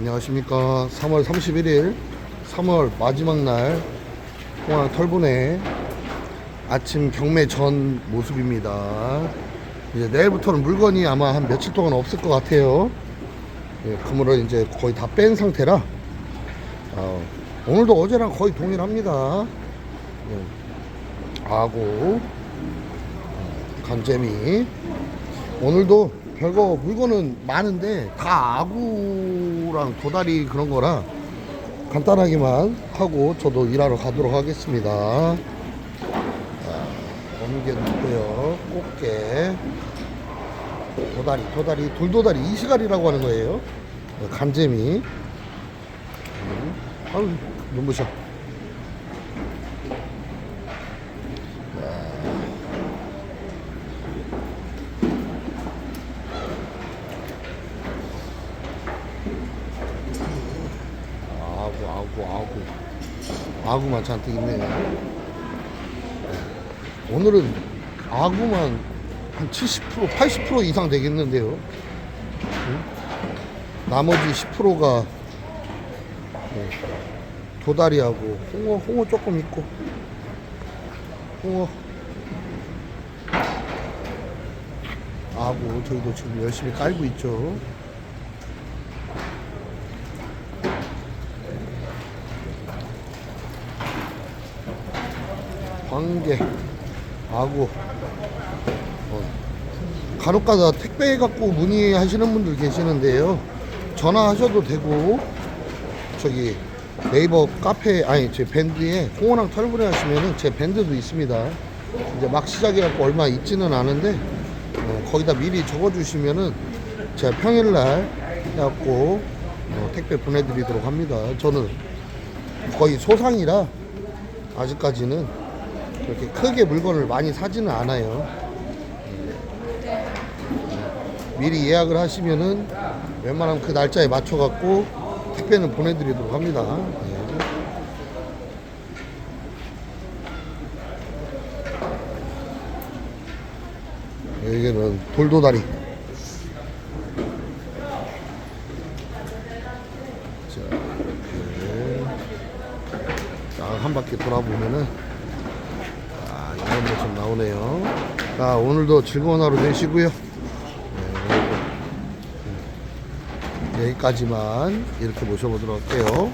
안녕하십니까. 3월 31일 3월 마지막 날 공항 털분의 아침 경매 전 모습입니다. 이제 내일부터는 물건이 아마 한 며칠 동안 없을 것 같아요. 예, 그물을 이제 거의 다 뺀 상태라 어, 오늘도 어제랑 거의 동일합니다. 예, 아고 어, 간재미. 오늘도 별거 물건은 많은데 다 아구랑 도다리 그런 거라 간단하게만 하고 저도 일하러 가도록 하겠습니다. 게 있고요. 꽃게, 도다리, 도다리, 돌도다리 이시갈이라고 하는 거예요. 어, 간재미. 음, 아유, 눈부셔. 아구, 아구, 아구. 아구만 잔뜩 있네요. 오늘은 아구만 한 70%, 80% 이상 되겠는데요. 응? 나머지 10%가 도다리하고 홍어, 홍어 조금 있고 홍어 아구 저희도 지금 열심히 깔고 있죠. 관계 아구. 어, 간혹가다 택배 갖고 문의하시는 분들 계시는데요. 전화하셔도 되고 저기 네이버 카페 아니 제 밴드에 홍어랑 털분해 하시면은 제 밴드도 있습니다. 이제 막 시작해갖고 얼마 있지는 않은데 어, 거기다 미리 적어주시면은 제가 평일날 해갖고 어, 택배 보내드리도록 합니다. 저는 거의 소상이라 아직까지는 그렇게 크게 물건을 많이 사지는 않아요. 미리 예약을 하시면은 웬만하면 그 날짜에 맞춰갖고 택배는 보내드리도록 합니다. 네. 여기는 돌도다리. 자, 한 바퀴 돌아보면은 모습 나오네요. 자, 오늘도 즐거운 하루 되시고요. 네, 여기까지만 이렇게 모셔보도록 할게요.